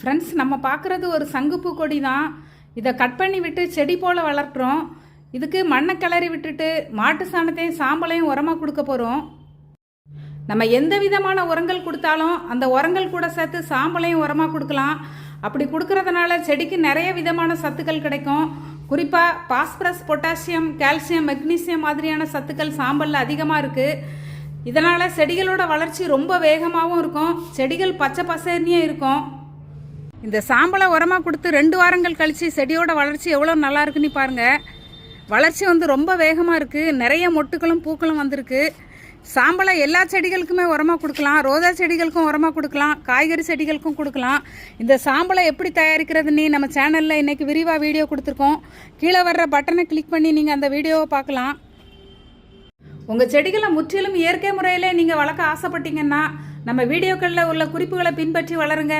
Friends நம்ம பார்க்குறது ஒரு சங்குப்பூ கொடி தான். இதை கட் பண்ணி விட்டு செடி போல் வளர்க்குறோம். இதுக்கு மண்ணை கிளறி விட்டுட்டு மாட்டு சாணத்தையும் சாம்பலையும் உரமாக கொடுக்க போகிறோம் நம்ம எந்த விதமான உரங்கள் கொடுத்தாலும் அந்த உரங்கள் கூட சேர்த்து சாம்பலையும் உரமாக கொடுக்கலாம். அப்படி கொடுக்கறதுனால செடிக்கு நிறைய விதமான சத்துக்கள் கிடைக்கும். குறிப்பாக பாஸ்பரஸ் பொட்டாசியம் கால்சியம் மெக்னீசியம் மாதிரியான சத்துக்கள் சாம்பலில் அதிகமாக இருக்குது இதனால் செடிகளோட வளர்ச்சி ரொம்ப வேகமாகவும் இருக்கும். செடிகள் பச்சை பசேர்னியே இருக்கும். இந்த சாம்பலை உரமாக கொடுத்து ரெண்டு வாரங்கள் கழித்து செடியோட வளர்ச்சி எவ்வளோ நல்லா இருக்குன்னு பாருங்கள் வளர்ச்சி வந்து ரொம்ப வேகமாக இருக்குது நிறைய மொட்டுகளும் பூக்களும் வந்திருக்கு. சாம்பலை எல்லா செடிகளுக்குமே உரமாக கொடுக்கலாம். ரோஜா செடிகளுக்கும் உரமாக கொடுக்கலாம். காய்கறி செடிகளுக்கும் கொடுக்கலாம். இந்த சாம்பலை எப்படி தயாரிக்கிறதுன்னு நம்ம சேனலில் இன்றைக்கி விரிவாக வீடியோ கொடுத்துருக்கோம். கீழே வர்ற பட்டனை கிளிக் பண்ணி நீங்கள் அந்த வீடியோவை பார்க்கலாம். உங்கள் செடிகளை முற்றிலும் இயற்கை முறையிலே நீங்கள் வளர்க்க ஆசைப்பட்டீங்கன்னா நம்ம வீடியோக்களில் உள்ள குறிப்புகளை பின்பற்றி வளருங்க.